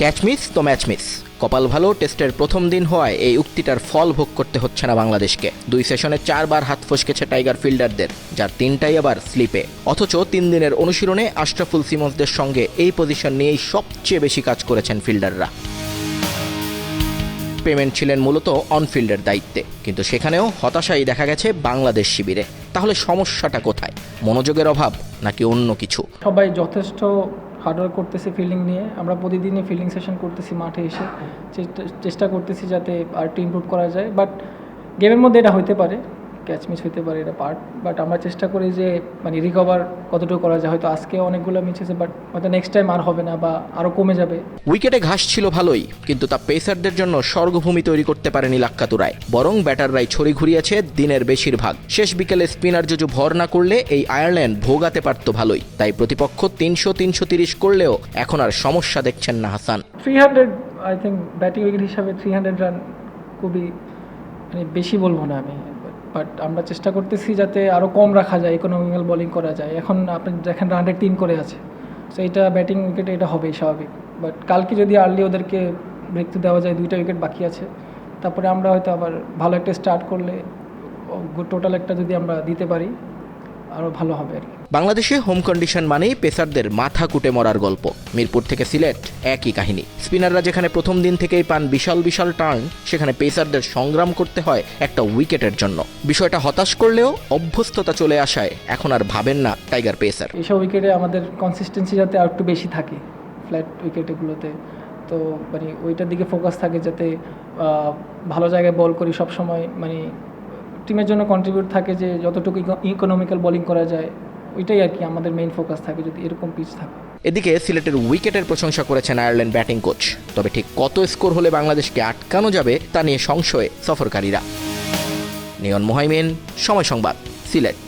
Catch miss তো match miss. কপাল ভালো, টেস্টের প্রথম দিন হওয়ায় এই উক্তিটার ফল ভোগ করতে হচ্ছে না বাংলাদেশকে। দুই সেশনে চারবার হাত ফসকেছে টাইগার ফিল্ডারদের, যার তিনটাই আবার স্লিপে। অথচ তিন দিনের অনুশীলনে আশরাফুল সিমন্সদের সঙ্গে এই পজিশন নিয়েই সবচেয়ে বেশি কাজ করেছেন ফিল্ডাররা। পেমেন্ট ছিলেন মূলত অনফিল্ডের দায়িত্বে, কিন্তু সেখানেও হতাশাই দেখা গেছে বাংলাদেশ শিবিরে। তাহলে সমস্যাটা কোথায়? মনোযোগের অভাব নাকি অন্য কিছু? সবাই যথেষ্ট হার্ডওয়ার্ক করতেছি ফিল্ডিং নিয়ে। আমরা প্রতিদিনই ফিল্ডিং সেশন করতেছি মাঠে এসে। চেষ্টা- করতেছি যাতে আর একটু ইমপ্রুভ করা যায়। বাট গেমের মধ্যে এটা হইতে পারে। ক্যাচ মিস হইতে পারে এটা পার্ট বাট আমরা চেষ্টা করি যে মানে রিকভার কতটুকু করা যায়। হয়তো আজকে অনেকগুলো মিস হয়েছে বাট হয়তো নেক্সট টাইম আর হবে না বা আরও কমে যাবে। উইকেটে ঘাস ছিল ভালোই কিন্তু তা পেসারদের জন্য স্বর্গভূমি তৈরি করতে পারেনি লাক্কাতুরায়। বরং ব্যাটাররাই ছড়ি ঘুরিয়েছে দিনের বেশিরভাগ। শেষ বিকেলে স্পিনার জুজু ভর না করলে এই আয়ারল্যান্ড ভোগাতে পারত ভালোই। তাই প্রতিপক্ষ তিনশো তিনশো তিরিশ করলেও এখন আর সমস্যা দেখছেন না Hasan. Three hundred I think batting wicket হিসাবে থ্রি হান্ড্রেড রান খুবই মানে বেশি বলব না আমি। বাট আমরা চেষ্টা করতেছি যাতে আরও কম রাখা যায় ইকোনমিক্যাল বোলিং করা যায়। এখন আপনি দেখেন রানের তিন করে আছে। সো এটা ব্যাটিং উইকেটে এটা হবেই স্বাভাবিক। বাট কালকে যদি আর্লি ওদেরকে মৃত্যু দেওয়া যায়, দুইটা উইকেট বাকি আছে, তারপরে আমরা হয়তো আবার ভালো একটা স্টার্ট করলে টোটাল একটা যদি আমরা দিতে পারি আরও ভালো হবে আর কি। বাংলাদেশে হোম কন্ডিশন মানেই পেসারদের মাথা কুটে মরার গল্প। মিরপুর থেকে সিলেট একই কাহিনী। স্পিনাররা যেখানে প্রথম দিন থেকেই পান বিশাল বিশাল টার্ন সেখানে পেসারদের সংগ্রাম করতে হয় একটা উইকেটের জন্য। বিষয়টা হতাশ করলেও অভ্যস্ততা চলে আসায় এখন আর ভাবেন না টাইগার পেসার। এইসব উইকেটে আমাদের কনসিস্টেন্সি যাতে আর একটু বেশি থাকে ফ্ল্যাট উইকেটগুলোতে তো মানে ওইটার দিকে ফোকাস থাকে যাতে ভালো জায়গায় বল করি সব সময় মানে টিমের জন্য কন্ট্রিবিউট থাকে যে যতটুকু ইকোনমিক্যাল বোলিং করা যায়, ওইটাই আর কি আমাদের মেইন ফোকাস থাকে যদি এরকম পিচ থাকে। এদিকে সিলেটের উইকেটের প্রশংসা করেছেন আয়ারল্যান্ড ব্যাটিং কোচ তবে ঠিক কত স্কোর হলে বাংলাদেশকে আটকানো যাবে, তা নিয়ে সংশয়ে সফরকারীরা। নিয়ন মোহাইমেন, সময় সংবাদ, সিলেট।